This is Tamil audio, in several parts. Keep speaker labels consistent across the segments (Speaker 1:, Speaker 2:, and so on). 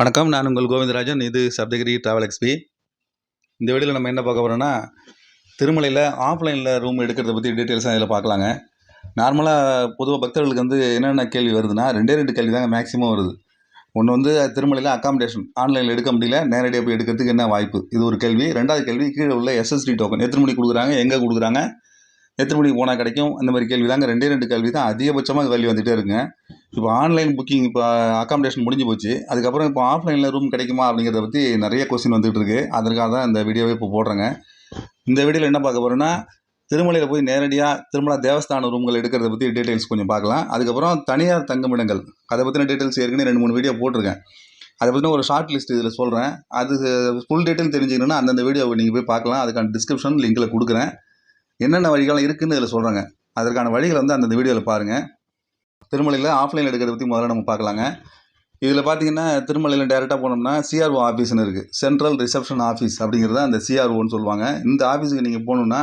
Speaker 1: வணக்கம். நான் உங்கள் கோவிந்தராஜன். இது சப்தகிரி ட்ராவல் எக்ஸ்பி இந்த வீடியோவில் நம்ம என்ன பார்க்க போகிறோம்னா திருமலையில் ஆஃப்லைனில் ரூம் எடுக்கிறத பற்றி டீட்டெயில்ஸாக இதில் பார்க்கலாங்க. நார்மலாக பொதுவாக பக்தர்களுக்கு வந்து என்னென்ன கேள்வி வருதுன்னா ரெண்டே ரெண்டு கேள்வி தாங்க மேக்ஸிமம் வருது. ஒன்று வந்து திருமலையில் அக்காமடேஷன் ஆன்லைனில் எடுக்க முடியல நேரடியாக போய் எடுக்கிறதுக்கு என்ன வாய்ப்பு? இது ஒரு கேள்வி. ரெண்டாவது கேள்வி கீழே உள்ள எஸ்எஸ்டி டோக்கன் எத்தனை மணி கொடுக்குறாங்க? எங்கே கொடுக்குறாங்க? எத்தனை மணிக்கு போனால் கிடைக்கும்? அந்த மாதிரி கேள்வி தாங்க. ரெண்டே ரெண்டு கேள்வி தான். அதிகபட்சமாக கேள்வி வந்துகிட்டே இருக்குங்க. இப்போ ஆன்லைன் புக்கிங் இப்போ அக்காமடேஷன் முடிஞ்சு போச்சு. அதுக்கப்புறம் இப்போ ஆஃப்லைனில் ரூம் கிடைக்குமா அப்படிங்கிறத பற்றி நிறைய கொஸ்டின் வந்துட்டு அதற்காக தான் இந்த வீடியோவை இப்போ போடுறேங்க. இந்த வீடியோவில் என்ன பார்க்க போகிறோன்னா திருமலையில் போய் நேரடியாக திருமலா தேவஸ்தான ரூம்கள் எடுக்கிறத பற்றி டீட்டெயில்ஸ் கொஞ்சம் பார்க்கலாம். அதுக்கப்புறம் தனியார் தங்குமிடங்கள். அதை பற்றின டீட்டெயில்ஸ் ஏற்கனவே ரெண்டு மூணு வீடியோ போட்டிருக்கேன். அதை பற்றின ஒரு ஷார்ட் லிஸ்ட் இதில் சொல்கிறேன் அது ஃபுல் டீட்டெயில் தெரிஞ்சுக்கணுன்னா அந்தந்த வீடியோவை நீங்கள் போய் பார்க்கலாம். அதுக்கான டிஸ்கிரிப்ஷன் லிங்கில் கொடுக்குறேன். என்னென்ன வழிகள் இருக்குதுன்னு இதில் சொல்கிறாங்க அதற்கான வழிகளை வந்து அந்தந்த வீடியோவில் பாருங்கள் திருமலையில் ஆஃப்லைன் எடுக்கிறத பற்றி முதல்ல நம்ம பார்க்கலாங்க. இதில் பார்த்தீங்கன்னா திருமலையில் டேரெக்டாக போனோம்னா சிஆர்ஓ ஆஃபீஸ்னு இருக்குது சென்ட்ரல் ரிசப்ஷன் ஆஃபீஸ் அப்படிங்கிறது அந்த சிஆர்ஓன்னு சொல்லுவாங்க. இந்த ஆஃபீஸுக்கு நீங்கள் போகணுன்னா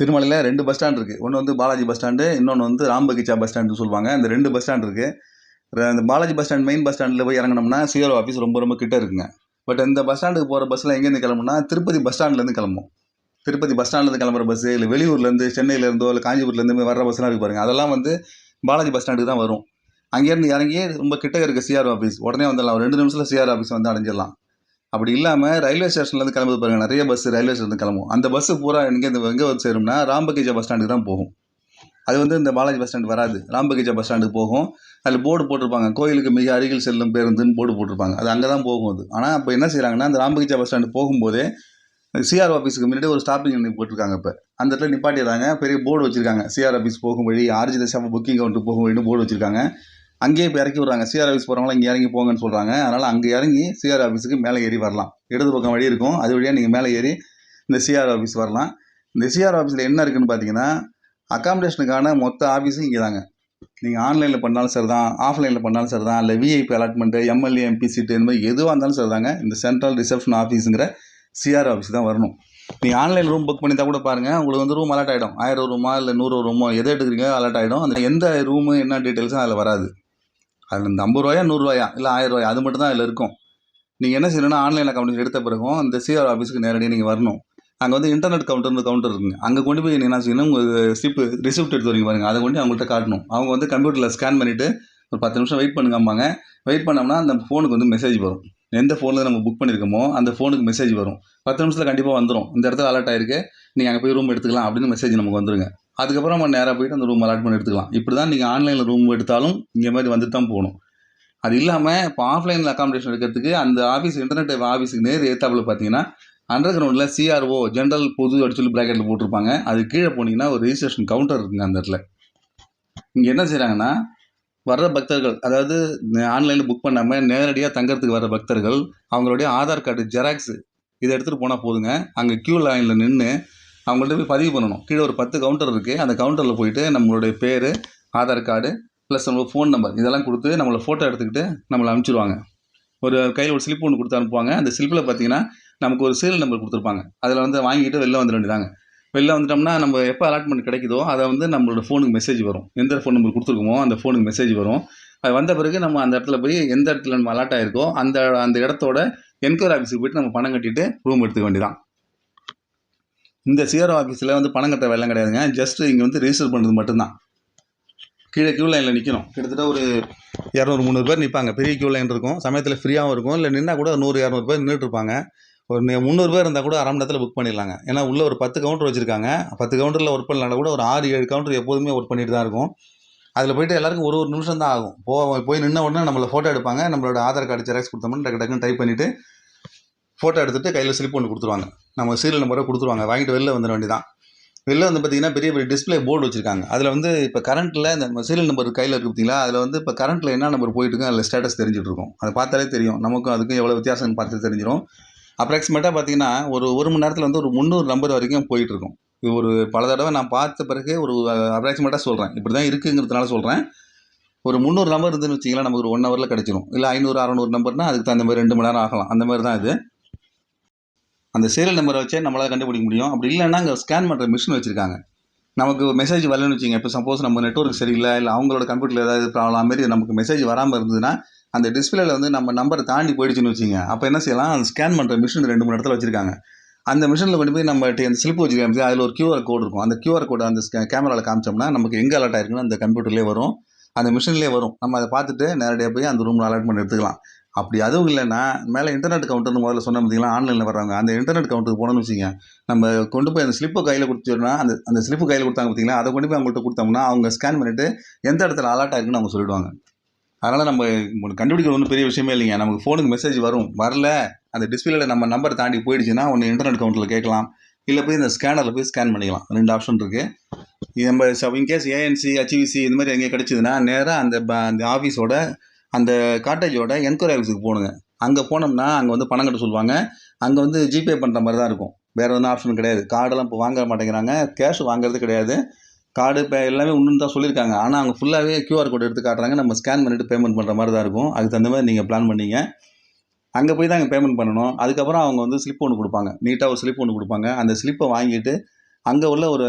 Speaker 1: திருமலையில் ரெண்டு பஸ் ஸ்டாண்ட் இருக்குது ஒன்று வந்து பாலாஜி பஸ் ஸ்டாண்டு இன்னொன்று வந்து ராம்பகிச்சா பஸ் ஸ்டாண்டுன்னு சொல்லுவாங்க. இந்த ரெண்டு பஸ் ஸ்டாண்ட் இருக்குது அந்த Balaji bus stand main bus ஸ்டாண்டில் போய் இறங்கினோம்னா சிஆர்ஓ ஆஃபீஸ் ரொம்ப ரொம்ப கிட்டே இருக்குங்க. பட் இந்த பஸ் ஸ்டாண்டுக்கு போகிற பஸ்ஸில் எங்கேருந்து கிளம்புனா திருப்பதி பஸ் ஸ்டாண்ட்லேருந்து கிளம்பும். திருப்பதி பஸ் ஸ்டாண்ட்லேருந்து கிளம்புற பஸ்ஸு இல்லை வெளியூர்லேருந்து சென்னையிலேருந்தோ இல்லை காஞ்சிபுரத்துலேருந்து வர்ற பஸ்லாம் இருக்கு பாருங்கள் அதெல்லாம் வந்து பாலாஜி பஸ் ஸ்டாண்டுக்கு தான் வரும். அங்கேருந்து இறங்கி ரொம்ப கிட்ட இருக்க சிஆர் ஆஃபீஸ் உடனே வந்துடலாம். ஒரு ரெண்டு நிமிஷத்தில் சிஆர் ஆஃபீஸ் வந்து அடைஞ்சிடலாம். அப்படி இல்லாமல் ரயில்வே ஸ்டேஷன்லேருந்து கிளம்புது பாருங்க. நிறைய பஸ் ரயில்வே ஸ்டேஷன் கிளம்பும். அந்த பஸ்ஸு பூரா எங்கே எங்கே வந்து சேரும்னா ராம்பகேஜா பஸ் ஸ்டாண்டுக்கு தான் போகும். அது வந்து இந்த பாலாஜி பஸ் ஸ்டாண்ட் வராது. ராம்பகிஜா பஸ் ஸ்டாண்டுக்கு போகும். அதில் போர்டு போட்டிருப்பாங்க. கோயிலுக்கு மிக அருகில் செல்லும் பேருந்துன்னு போர்டு போட்டிருப்பாங்க. அது அங்கே தான் போகும் அது. ஆனால் இப்போ என்ன செய்கிறாங்கன்னா அந்த ராம்பகிஜா பஸ் ஸ்டாண்டு போகும்போதே சிஆர் ஆஃபீஸுக்கு முன்னாடி ஒரு ஸ்டாப்பிங் போட்டிருக்காங்க இப்போ. அந்த இடத்துல நிப்பாட்டிடுறாங்க. பெரிய போர்டு வச்சிருக்காங்க. சிஆர் ஆஃபீஸ் போகும் வழி ஆர்ஜி தசாப புக்கிங் கவுண்டர் போகும் வழின்னு போர்டு வச்சிருக்காங்க. அங்கேயே இப்போ இறக்கி விட்றாங்க. சிஆர் ஆஃபீஸ் போகிறவங்களாம் இங்கே இறங்கி போங்கன்னு சொல்கிறாங்க. அதனால் அங்கே இறங்கி சிஆர் ஆஃபீஸுக்கு மேலே ஏறி வரலாம். இடது பக்கம் வழி இருக்கும். அது வழியாக நீங்கள் மேலே ஏறி இந்த சிஆர் ஆஃபீஸ் வரலாம். இந்த சிஆர் ஆஃபீஸில் என்ன இருக்குதுன்னு பார்த்தீங்கன்னா அக்காமடேஷனுக்கான மொத்த ஆஃபீஸும் இங்கே தாங்க நீங்கள் ஆன்லைனில் பண்ணாலும் சரி தான் ஆஃப்லைனில் பண்ணாலும் சரி தான் இல்லை விஐபி அலாட்மெண்ட்டு எம்எல்ஏ எம்பி சீட்டு இந்த மாதிரி எதுவாக இருந்தாலும் சரி தாங்க இந்த சென்ட்ரல் ரிசப்ஷன் ஆஃபீஸுங்கிற சிஆர் ஆஃபீஸ் தான் வரணும். நீங்கள் ஆன்லைன் ரூம் புக் பண்ணி தான் கூட பாருங்கள் உங்களுக்கு வந்து ரூம் அலாட் ஆகிடும் ஆயிரம் ரூமா இல்லை நூறு ரூமோ எதை எடுக்கிறீங்க அலாட் ஆகிடும் அந்த எந்த ரூமு என்ன டீட்டெயில்ஸும் அதில் வராது. அதில் இந்த ஐம்பது ரூபாயா நூறுரூவாயா இல்லை ஆயிரம் ரூபாயா அது மட்டும் தான் அதில் இருக்கும். நீங்கள் என்ன செய்யணும்னா ஆன்லைன் அக்கௌண்ட் எடுத்த பிறகும் இந்த சிஆர் ஆஃபீஸுக்கு நேரடியாக நீங்கள் வரணும். அங்கே வந்து இன்டர்நெட் கவுண்டர்னு கவுண்டர் இருக்குங்க. அங்கே கொண்டு போய் என்ன செய்யணும்? உங்கள் ஸ்லிப்பு ரிசிப்ட் எடுத்து வரீங்க பாருங்க. அதை கொண்டு அவங்கள்ட்ட காட்டணும். அவங்க வந்து கம்ப்யூட்டரில் ஸ்கேன் பண்ணிவிட்டு ஒரு பத்து நிமிஷம் வெயிட் பண்ணுங்கம்பாங்க. வெயிட் பண்ணோம்னா அந்த ஃபோனுக்கு வந்து மெசேஜ் வரும். எந்த ஃபோனில் நம்ம புக் பண்ணியிருக்கோமோ அந்த ஃபோனுக்கு மெசேஜ் வரும். பத்து நிமிஷத்தில் கண்டிப்பாக வந்துடும் இந்த இடத்துல அலர்ட் ஆயிருக்கு. நீங்கள் அங்கே போய் ரூம் எடுத்துக்கலாம் அப்படின்னு மெசேஜ் நமக்கு வந்துருங்க. அதுக்கப்புறம் நம்ம நேராக போயிட்டு அந்த ரூம் அலாட் பண்ணி எடுத்துக்கலாம். இப்படி தான் நீங்கள் ஆன்லைனில் ரூம் எடுத்தாலும் இங்கே மாதிரி வந்துட்டு தான் போகணும். அது இல்லாமல் இப்போ ஆஃப்லைனில் அக்காமடேஷன் எடுக்கிறதுக்கு அந்த ஆஃபீஸ் இன்டர்நெட் ஆஃபீஸுக்கு நேர் ஏத்தாப்பில் பார்த்தீங்கன்னா அண்டர் கிரவுண்டில் சிஆர்ஓ ஜென்ரல் பொது அப்படின்னு சொல்லி ப்ராக்கெட்டில் போட்டிருப்பாங்க. அது கீழே போனீங்கன்னா ஒரு ரிஜிஸ்ட்ரேஷன் கவுண்டர் இருக்குங்க அந்த இடத்துல. இங்கே என்ன செய்கிறாங்கன்னா வர்ற பக்தர்கள் அதாவது ஆன்லைனில் புக் பண்ணாமல் நேரடியாக தங்கறதுக்கு வர பக்தர்கள் அவங்களுடைய ஆதார் கார்டு ஜெராக்ஸ் இதை எடுத்துகிட்டு போனால் போதுங்க. அங்கே க்யூ லைனில் நின்று அவங்கள்ட்ட போய் பதிவு பண்ணணும். கீழே ஒரு பத்து கவுண்டர் இருக்குது அந்த கவுண்டரில் போயிட்டு நம்மளுடைய பேர் ஆதார் கார்டு ப்ளஸ் நம்மளோட ஃபோன் நம்பர் இதெல்லாம் கொடுத்து நம்மளை ஃபோட்டோ எடுத்துக்கிட்டு நம்மளை அனுப்பிச்சிடுவாங்க ஒரு கையில் ஒரு ஸ்லிப் ஒன்று கொடுத்து அனுப்புவாங்க. அந்த ஸ்லிப்பில் பார்த்தீங்கன்னா நமக்கு ஒரு சீரியல் நம்பர் கொடுத்துருப்பாங்க. அதில் வந்து வாங்கிட்டு வெளில வந்துட வேண்டியதாங்க வெளில வந்துட்டோம்னா நம்ம எப்போ அலாட்மெண்ட் கிடைக்குதோ அதை வந்து நம்மளோட ஃபோனுக்கு மெசேஜ் வரும். எந்த ஃபோன் நம்பர் கொடுத்துருக்கோமோ அந்த ஃபோனுக்கு மெசேஜ் வரும். அது வந்த பிறகு நம்ம அந்த இடத்துல போய் எந்த இடத்துல நம்ம அலாட் ஆகிருக்கோ அந்த அந்த இடத்தோட என்கொயரி ஆஃபீஸுக்கு போயிட்டு நம்ம பணம் கட்டிட்டு ரூம் எடுத்துக்க வேண்டியதான் இந்த சிஆர்ஓ ஆஃபீஸில் வந்து பணம் கட்ட வேலை கிடையாதுங்க. ஜஸ்ட் இங்கே வந்து ரிஜிஸ்டர் பண்ணுறது மட்டும்தான். கீழே க்யூ லைனில் நிற்கணும் கிட்டத்தட்ட ஒரு இரநூறு முந்நூறு பேர் நிற்பாங்க பெரிய க்யூ லைன் இருக்கும். சமயத்தில் ஃப்ரீயாகவும் இருக்கும். இல்லை நின்னா கூட நூறு இரநூறு பேர் நின்றுட்டு இருப்பாங்க. ஒரு முந்நூறு பேர் இருந்தால் கூட அரை மணி நேரத்தில் புக் பண்ணிடலாங்க. ஏன்னா உள்ள ஒரு பத்து கவுண்டர் வச்சுருக்காங்க. பத்து கவுண்டரில் ஒர்க் பண்ணலாம் கூட ஒரு ஆறு ஏழு கவுண்டர் எப்போதுமே ஒர்க் பண்ணிட்டு தான் இருக்கும். அதில் போயிட்டு எல்லாருக்கும் ஒரு ஒரு நிமிஷம் தான் ஆகும். போ போய் நின்ன உடனே நம்மளை ஃபோட்டோ எடுப்பாங்க. நம்மளோட ஆதார் கார்டு ஜெராக்ஸ் கொடுத்தோம்னா டக்கு டக்குன்னு டைப் பண்ணிவிட்டு ஃபோட்டோ எடுத்துகிட்டு கையில் ஸ்லிப் ஒன்று கொடுத்துருவாங்க. நம்ம சீரியல் நம்பரை கொடுத்துருவாங்க. வாங்கிட்டு வெளில வந்துட வேண்டியதான் வெளில வந்து பார்த்தீங்கன்னா பெரிய பெரிய டிஸ்ப்ளே போர்டு வச்சிருக்காங்க. அதில் வந்து இப்போ கரண்ட்டில் இந்த சீரியல் நம்பர் கையில் இருக்கு பார்த்தீங்களா அதில் வந்து இப்போ கரண்ட்டில் என்ன நம்பர் போயிட்டு அதில் ஸ்டேட்டஸ் தெரிஞ்சுட்ருக்கும் அதை பார்த்தாலே தெரியும். நமக்கும் அதுக்கும் எவ்வளோ வித்தியாசம்னு பார்த்து தெரிஞ்சிடும் அப்ராக்சிமேட்டாக பார்த்தீங்கன்னா ஒரு ஒரு மணி நேரத்தில் வந்து ஒரு முந்நூறு நம்பர் வரைக்கும் போயிட்டுருக்கும். இது ஒரு பல தடவை நான் பார்த்த பிறகு ஒரு அப்ராக்சிமேட்டாக சொல்கிறேன் இப்படி தான் இருக்குங்கிறதுனால சொல்கிறேன் ஒரு முந்நூறு நம்பர் இருந்துன்னு வச்சிங்களா நமக்கு ஒரு ஒன் ஹவரில் கிடச்சிரும். இல்லை ஐநூறு அறநூறு நம்பர்னா அதுக்கு தகுந்த மாதிரி ரெண்டு மணி நேரம் ஆகலாம். அந்த மாதிரி தான் இது. அந்த சீரியல் நம்பரை வச்சே நம்மளால் கண்டுபிடிக்க முடியும். அப்படி இல்லைன்னா அங்கே ஸ்கேன் பண்ணுற மிஷின் வச்சுருக்காங்க. நமக்கு மெசேஜ் வரலன்னு வச்சுங்க இப்போ சப்போஸ் நம்ம நெட்ஒர்க் சரியில்லை இல்லை அவங்களோட கம்ப்யூட்டரில் ஏதாவது ப்ராப்ளம் மாரி நமக்கு மெசேஜ் வராமல் இருந்ததுன்னா அந்த டிஸ்பிளேல வந்து நம்ம நம்பர் தாண்டி போயிடுச்சுன்னு வச்சுங்க. அப்போ என்ன செய்யலாம்? அந்த ஸ்கேன் பண்ணுற மிஷின் ரெண்டு மூணு இடத்துல வச்சிருக்காங்க. அந்த மிஷினில் கொண்டு போய் நம்ம அந்த ஸ்லிப் வச்சுருக்காங்க அதில் ஒரு கியூஆர் கோடு இருக்கும். அந்த கியூஆர் கோடு அந்த கேமராவில் காமிச்சோம்னா நமக்கு எங்கே அலர்ட் ஆயிருக்குன்னு அந்த கம்ப்யூட்டர்லேயே வரும். அந்த மிஷின்லேயே வரும். நம்ம அதை பார்த்துட்டு நேரடியாக போய் அந்த ரூமில் அலர்ட் பண்ணி எடுத்துக்கலாம். அப்படி அதுவும் இல்லைன்னா மேலே இன்டர்நெட் கவுண்டர்னு முதல்ல சொன்ன பார்த்தீங்களா ஆன்லைனில் வர்றாங்க அந்த இன்டர்நெட் கவுண்டருக்கு போனோம்னு வச்சுங்க நம்ம கொண்டு போய் அந்த ஸ்லிப்பை கையில் கொடுத்துட்டோம்னா அந்த அந்த ஸ்லிப்பு கையில் கொடுத்தாங்க பார்த்தீங்களா அதை கொண்டு போய் அவங்கள்ட்ட கொடுத்தோம்னா அவங்க ஸ்கேன் பண்ணிவிட்டு எந்த இடத்துல அலர்ட் ஆயிருக்குன்னு அவங்க சொல்லிடுவாங்க. அதனால் நம்ம உங்களுக்கு கண்டுபிடிக்கிறது ஒன்றும் பெரிய விஷயமே இல்லைங்க. நமக்கு ஃபோனுக்கு மெசேஜ் வரும். வரல. அந்த டிஸ்பிளேல நம்ம நம்பர் தாண்டி போயிடுச்சுன்னா ஒன்று இன்டர்நெட் கவுண்டரில் கேட்கலாம். இல்லை போய் இந்த ஸ்கேனரில் போய் ஸ்கேன் பண்ணிக்கலாம். ரெண்டு ஆப்ஷன் இருக்குது நம்ம இன்கேஸ் ஏஎன்சி ஹெச்விசி இந்த மாதிரி எங்கே கிடச்சிதுன்னா நேராக அந்த ப- அந்த ஆஃபீஸோட அந்த காட்டேஜோட என்கொயரி ஆஃபீஸுக்கு போகணுங்க அங்கே போனோம்னா அங்கே வந்து பணம் கட்ட சொல்லுவாங்க. அங்கே வந்து ஜிபே பண்ணுற மாதிரி தான் இருக்கும். வேறு எதுவும் ஆப்ஷன் கிடையாது. கார்டெல்லாம் இப்போ வாங்க மாட்டேங்கிறாங்க. கேஷ் வாங்குறது கிடையாது. கார்டு இப்போ எல்லாமே ஒன்றுன்னு தான் சொல்லியிருக்காங்க. ஆனால் அவங்க ஃபுல்லாகவே கியூஆர் கோட் எடுத்து காட்டுறாங்க. நம்ம ஸ்கேன் பண்ணிவிட்டு பேமெண்ட் பண்ணுற மாதிரி தான் இருக்கும். அதுக்கு தகுந்த மாதிரி நீங்கள் பிளான் பண்ணீங்க. அங்கே போய் தான் அங்கே பேமெண்ட் பண்ணணும். அதுக்கப்புறம் அவங்க வந்து ஸ்லிப் ஒன்று கொடுப்பாங்க. நீட்டாக ஒரு ஸ்லிப் ஒன்று கொடுப்பாங்க. அந்த ஸ்லிப்பை வாங்கிட்டு அங்கே உள்ள ஒரு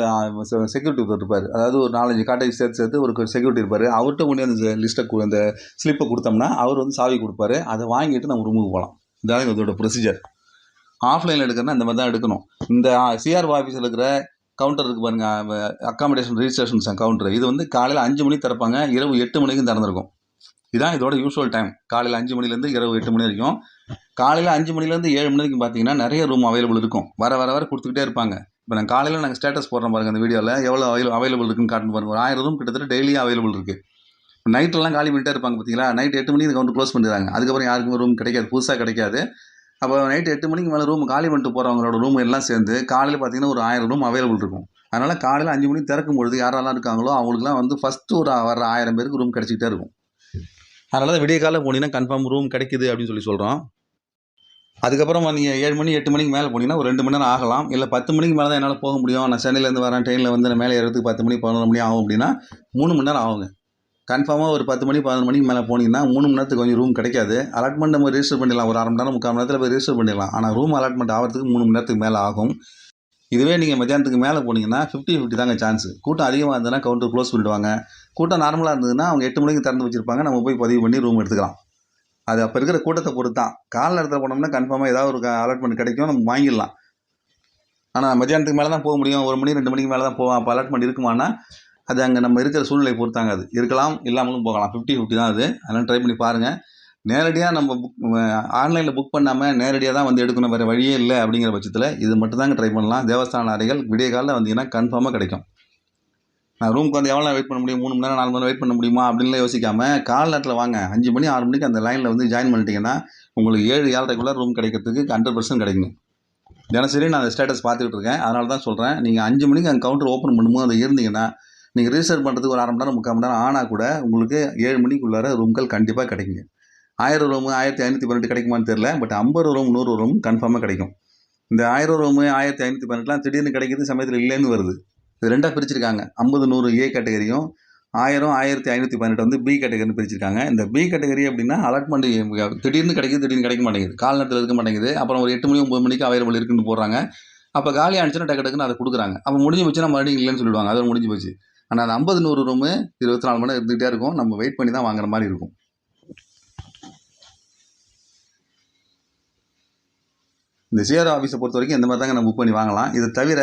Speaker 1: செக்யூரிட்டி இருப்பார். அதாவது ஒரு நாலஞ்சு காட்டேஜ் சேர்த்து சேர்த்து ஒரு செக்யூரிட்டி இருப்பார். அவர்கிட்ட கொண்டு அந்த லிஸ்ட்டை அந்த ஸ்லிப்பை கொடுத்தோம்னா அவர் வந்து சாவி கொடுப்பாரு. அதை வாங்கிட்டு நம்ம ரூமுக்கு போகலாம் இதான் இதோட ப்ரொசீஜர் ஆஃப்லைனில் எடுக்கிறனா இந்த மாதிரி தான் எடுக்கணும். இந்த சிஆர்ஓ ஆஃபீஸில் இருக்கிற கவுண்டர் இருக்குது பாருங்க அக்காமடேஷன் ரிஜிஸ்ட்ரேஷன் கவுண்டர் இது வந்து காலையில் அஞ்சு மணிக்கு திறப்பாங்க இரவு எட்டு மணிக்கும் திறந்துருக்கும். இதுதான் இதோட யூஸ்வல் டைம் காலையில் அஞ்சு மணிலேருந்து இரவு எட்டு மணி வரைக்கும். காலையில் அஞ்சு மணிலேருந்து ஏழு மணி வரைக்கும் பார்த்தீங்கன்னா நிறைய ரூம் அவைலபிள் இருக்கும். வர வர வர கொடுத்துக்கிட்டே இருப்பாங்க. இப்போ நான் காலையில் நாங்கள் ஸ்டேட்டஸ் போடுறோம் பாருங்கள் அந்த வீடியோவில் எவ்வளோ அவைல அவைலபிள் இருக்குன்னு காட்டுன்னு பாருங்க. ஒரு ஆயிரம் ரூம் கிட்டத்தட்ட டெய்லியும் அவைலபிள் இருக்குது நைட்டெல்லாம் காலி பண்ணிட்டே இருப்பாங்க பார்த்தீங்களா நைட் எட்டு மணிக்கு கவுண்டர் க்ளோஸ் பண்ணிடுறாங்க. அதுக்கப்புறம் யாருக்கும் ரூம் கிடைக்காது. புதுசாக கிடைக்காது. அப்போ நைட்டு எட்டு மணிக்கு மேலே ரூம் காலி பண்ணிட்டு போகிறவங்களோட ரூம் எல்லாம் சேர்ந்து காலையில் பார்த்தீங்கன்னா ஒரு ஆயிரம் ரூம் அவைலபிள் இருக்கும். அதனால் காலையில் அஞ்சு மணிக்கு திறக்கும் பொழுது யாரெல்லாம் இருக்காங்களோ அவங்களுக்குலாம் வந்து ஃபஸ்ட்டு ஒரு வர ஆயிரம் பேருக்கு ரூம் கிடச்சிக்கிட்டே இருக்கும். அதனால தான் விடிய காலையில் போனீங்கன்னா கன்ஃபார்ம் ரூம் கிடைக்குது அப்படின்னு சொல்லி சொல்கிறோம் அதுக்கப்புறம் நீங்கள் ஏழு மணி எட்டு மணிக்கு மேலே போனீங்கன்னா ஒரு ரெண்டு மணி நேரம் ஆகலாம். இல்லை பத்து மணிக்கு மேலே தான் என்னால் போக முடியும். நான் சென்னையிலேருந்து வரேன் ட்ரெயினில் வந்து நான் மேலே ஏறதுக்கு பத்து மணி பதினொரு மணி ஆகும் அப்படின்னா மூணு மணி நேரம் ஆகுங்க. கன்ஃபார்மாக ஒரு பத்து மணி பதினொரு மணிக்கு மேலே போனீங்கன்னா மூணு மணி நேரத்துக்கு கொஞ்சம் ரூம் கிடைக்காது. அலாட்மெண்ட் நம்ம ரெஜிஸ்டர் பண்ணிடலாம். ஒரு அரை மணி நேரம் முக்கால் மணி நேரத்தில் போய் ரெஜிஸ்டர் பண்ணிடலாம். ஆனால் ரூம் அலாட்மெண்ட் ஆகிறதுக்கு மூணு மணி நேரத்துக்கு மேலே ஆகும். இதுவே நீங்கள் மத்தியானத்துக்கு மேலே போனீங்கன்னா ஃபிஃப்டி ஃபிஃப்டி தாங்க சான்ஸ் கூட்டம் அதிகமாக இருந்ததுன்னா கவுண்டர் க்ளோஸ் பண்ணிடுவாங்க. கூட்டம் நார்மலாக இருந்ததுன்னா அவங்க எட்டு மணிக்கு திறந்து வச்சுருப்பாங்க. நம்ம போய் பதிவு பண்ணி ரூம் எடுத்துக்கலாம். அது அப்போ இருக்கிற கூட்டத்தை பொறுத்து தான் காலை நேரத்தில் போனோம்னா கன்ஃபார்மாக ஏதாவது ஒரு அலாட்மெண்ட் கிடைக்கும். நம்ம வாங்கிடலாம். ஆனால் மத்தியானத்துக்கு மேலே தான் போக முடியும். ஒரு மணி ரெண்டு மணிக்கு மேலே தான் போவோம். அப்போ அலாட்மெண்ட் இருக்குமானா அது அங்கே நம்ம இருக்கிற சூழ்நிலை பொறுத்தாங்க அது. இருக்கலாம் இல்லாமலும் போகலாம். ஃபிஃப்டி ஃபிஃப்டி தான் அது. அதெல்லாம் ட்ரை பண்ணி பாருங்கள் நேரடியாக நம்ம புக் ஆன்லைனில் புக் பண்ணாமல் நேரடியாக தான் வந்து எடுக்கணும். வேறு வழியே இல்லை அப்படிங்கிற பட்சத்தில் இது மட்டும்தாங்க ட்ரை பண்ணலாம். தேவஸ்தான அறைகள் விடிய காலில் வந்தீங்கன்னா கன்ஃபார்மாக கிடைக்கும். நான் ரூமுக்கு வந்து எவ்வளோ வெயிட் பண்ண முடியும்? மூணு மணி நேரம் நாலு மணி வெயிட் பண்ண முடியுமா? அப்படின்லாம் யோசிக்காமல் கால் நேரத்தில் வாங்க. அஞ்சு மணி ஆறு மணிக்கு அந்த லைனில் வந்து ஜாயின் பண்ணிட்டீங்கன்னா உங்களுக்கு ஏழு ஏழரைக்குள்ளே ரூம் கிடைக்கிறதுக்கு ஹண்ட்ரட் பர்சன்ட் கிடைக்கும் தினசரி நான் அந்த ஸ்டேட்டஸ் பார்த்துக்கிட்டு இருக்கேன். அதனால தான் சொல்கிறேன் நீங்கள் அஞ்சு மணிக்கு அங்கே கவுண்டர் ஓப்பன் பண்ணும்போது அது இருந்தீங்கன்னா நீங்கள் ரிஜிஸ்டர் பண்ணுறதுக்கு ஒரு அரை மணி நேரம் முக்கால் மணி நேரம் ஆனால் கூட உங்களுக்கு ஏழு மணிக்குள்ளார ரூம்கள் கண்டிப்பாக கிடைக்குங்க. ஆயிரம் ரூமு ஆயிரத்தி ஐநூற்றி பன்னெண்டு கிடைக்குமான்னு தெரில பட் ஐம்பது ரூம் நூறு ரூம் கன்ஃபார்மாக கிடைக்கும். இந்த ஆயிரம் ரூமு ஆயிரத்தி ஐநூற்றி பன்னெண்டுலாம் திடீர்னு கிடைக்கிறது சமயத்தில் இல்லைன்னு வருது. இது ரெண்டாக பிரிச்சிருக்காங்க. ஐம்பது நூறு ஏ கேட்டகரியும் ஆயிரம் ஆயிரத்தி ஐநூற்றி பதினெட்டு வந்து பி கேட்டகரின்னு பிரிச்சிருக்காங்க. இந்த பி கேட்டகரி அப்படின்னா அலாட்மெண்ட் திடீர்னு கிடைக்குது திடீர்னு கிடைக்க மாட்டேங்குது. கால் நேரத்தில் இருக்க மாட்டேங்குது. அப்புறம் ஒரு எட்டு மணி ஒம்பது மணிக்கு அவைலபிள் இருக்குன்னு போடுறாங்க. அப்போ காலி ஆனிச்சுன்னா டக்கு டக்குன்னு அதை கொடுக்குறாங்க. அப்போ முடிஞ்சு போச்சுன்னா மறுபடியும் இல்லைன்னு சொல்லிடுவாங்க. அது முடிஞ்சு போச்சு. ஆனால் அந்த ஐம்பது நூறு ரூமு இருபத்தி நாலு மணி நேரம் இருந்துகிட்டே இருக்கும். நம்ம வெயிட் பண்ணி தான் வாங்குற மாதிரி இருக்கும். இந்த சிஆர் ஆஃபீஸை பொறுத்த வரைக்கும் இந்த மாதிரி தாங்க நம்ம புக் பண்ணி வாங்கலாம். இது தவிர